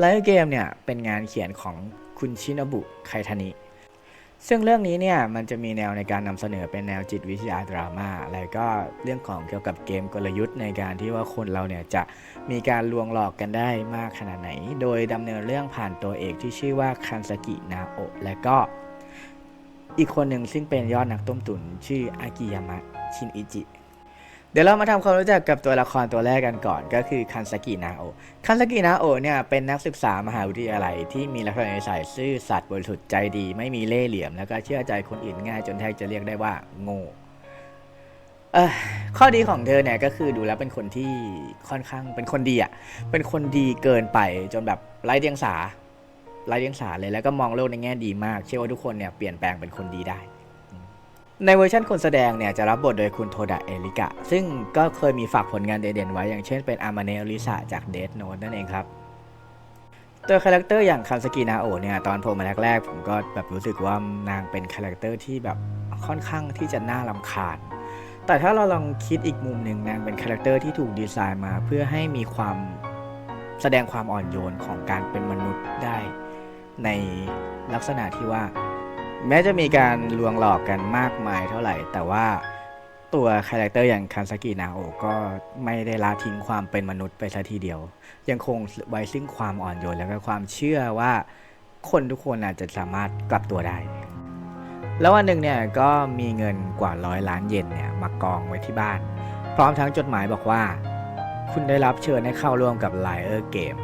ไลท์เกมเนี่ยเป็นงานเขียนของคุณชินบุไคทานิ ซึ่งเรื่องนี้เนี่ยมันจะมีแนวในการนำเสนอเป็นแนวจิตวิทยาดราม่าแล้วก็เรื่องของเกี่ยวกับเกมกลยุทธ์ในการที่ว่าคนเราเนี่ยจะมีการลวงหลอกกันได้มากขนาดไหน โดยดำเนินเรื่องผ่านตัวเอกที่ชื่อว่าคันสกินาโอะและก็อีกคนหนึ่งซึ่งเป็นยอดนักต้มตุ๋นชื่ออากิยามะชินอิจิ เดี๋ยวเรามาทำความรู้จักกับตัวละครตัวแรกกันก่อนก็คือคันสกินาโอ คันสกินาโอเนี่ยเป็นนักศึกษามหาวิทยาลัยที่มีลักษณะนิสัยซื่อสัตย์บริสุทธิ์ใจดี ไม่มีเล่ห์เหลี่ยม แล้วก็เชื่อใจคนอื่นง่ายจนแทบจะเรียกได้ว่าโง่ข้อดีของเธอเนี่ยก็คือดูแล้วเป็นคนที่ค่อนข้างเป็นคนดีอะ เป็นคนดีเกินไปจนแบบไร้เดียงสาไร้เดียงสาเลยแล้วก็มองโลกในแง่ดีมาก เชื่อว่าทุกคนเนี่ยเปลี่ยนแปลงเป็นคนดีได้ ในเวอร์ชันคนแสดงเนี่ยจะรับบทโดยคุณโทดะเอริกะ ซึ่งก็เคยมีฝากผลงานเด่นๆไว้อย่างเช่นเป็นอามาเนอริสาจากเด n โน e นั่นเองครับ ตัวคาแรคเตอร์อย่างคันสกินาโอเนี่ยตอนผมมาแรกๆผมก็แบบรู้สึกว่านางเป็นคาแรคเตอร์ที่แบบค่อนข้างที่จะน่ารำคาญ แต่ถ้าเราลองคิดอีกมุมหนึ่งนางเป็นคาแรคเตอร์ที่ถูกดีไซน์มา เพื่อให้มีความแสดงความอ่อนโยนของการเป็นมนุษย์ได้ ในลักษณะที่ว่า แม้จะมีการลวงหลอกกันมากมายเท่าไหร่ แต่ว่าตัวคาแรคเตอร์อย่างคันสกินาโอก็ไม่ได้ละทิ้งความเป็นมนุษย์ไปซะทีเดียว ยังคงไว้ซึ่งความอ่อนโยนแล้วก็ความเชื่อว่าคนทุกคนอาจจะสามารถกลับตัวได้ แล้ววันหนึ่งเนี่ยก็มีเงินกว่าร้อยล้านเยนเนี่ยมากองไว้ที่บ้าน พร้อมทั้งจดหมายบอกว่า คุณได้รับเชิญให้เข้าร่วมกับไลเออร์เกม